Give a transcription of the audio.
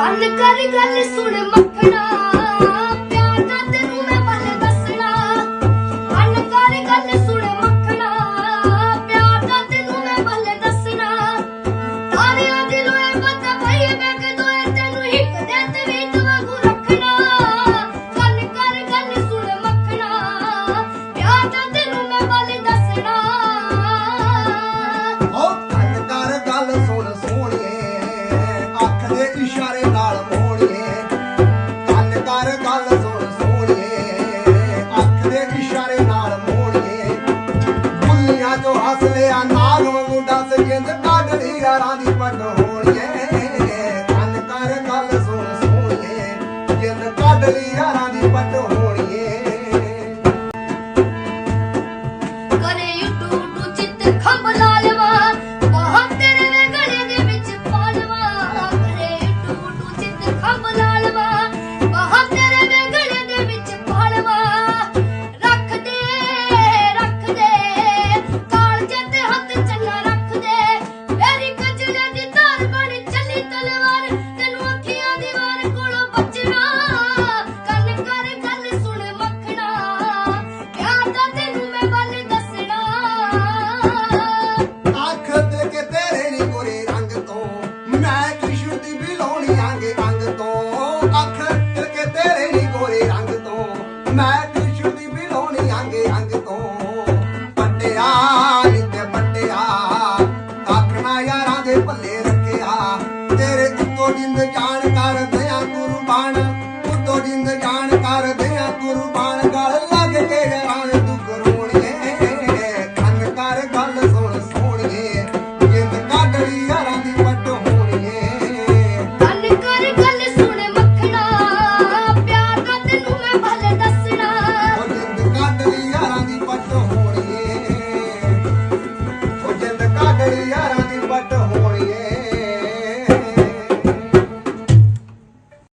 ਕੰਨ ਕਰ ਗੱਲ ਸੁਣ ਮੱਖਣਾ। ਪਿਆਰ ਦਾ ਤੈਨੂੰ ਮੈਂ ਵੱਲ ਦੱਸਣਾ। ਕੰਨ ਕਰ ਗੱਲ ਸੁਣ ਮੱਖਣਾ। ਪਿਆਰ ਦਾ ਤੈਨੂੰ ਮੈਂ ਵੱਲ ਦੱਸਣਾ। ਤਾਰਿਆਂ ਦੀ ਲੋਏ ਪਤਾ ਪਈ ਮੈਂ ਕਦੋਂ ਇਹ ਤੈਨੂੰ ਹਿੱਕ ਦੇ ਤੇ ਰੀਤ ਵਾਂਗੂ ਰੱਖਣਾ। ਕੰਨ ਕਰ ਗੱਲ ਸੁਣ ਮੱਖਣਾ। ਪਿਆਰ ਦਾ ਤੈਨੂੰ ਮੈਂ ਵੱਲ ਦੱਸਣਾ। ਓ ਕੰਨ ਕਰ ਗੱਲ ਸੁਣ ਸੋਹਣੀਏ। ਅੱਖ ਦੇ ਇਸ਼ਾਰੇ ਵਾਂਗੂ ਦੱਸ ਯਾਰਾਂ ਦੀ ਪੱਟ ਹੋਣੀਏ ਕੰਨ ਕਰ ਗੱਲ ਸੁਣ ਸੋਹਣੀਏ ਜਿੰਦ ਕੱਢ ਯਾਰਾਂ ਦੀ ਪੱਟ ਗੋਰੇ ਰੰਗ ਤੋਂ, ਮੈਂ ਟਿਸ਼ੂ ਦੀ ਬਿਲੋਣੀ ਅੰਗ ਅੰਗ ਤੋਂ। ਪੱਟਿਆ ਤੇ ਪੱਟਿਆ ਆਖਣਾ ਯਾਰਾਂ ਦੇ ਭੱਲੇ ਰੱਖਿਆ। ਤੇਰੇ ਤੋਂ ਜਿੰਦ ਜਾਣ ਕਰ ਦਿਆਂ ਗੁਰੂ ਬਾਣਾ। Maria.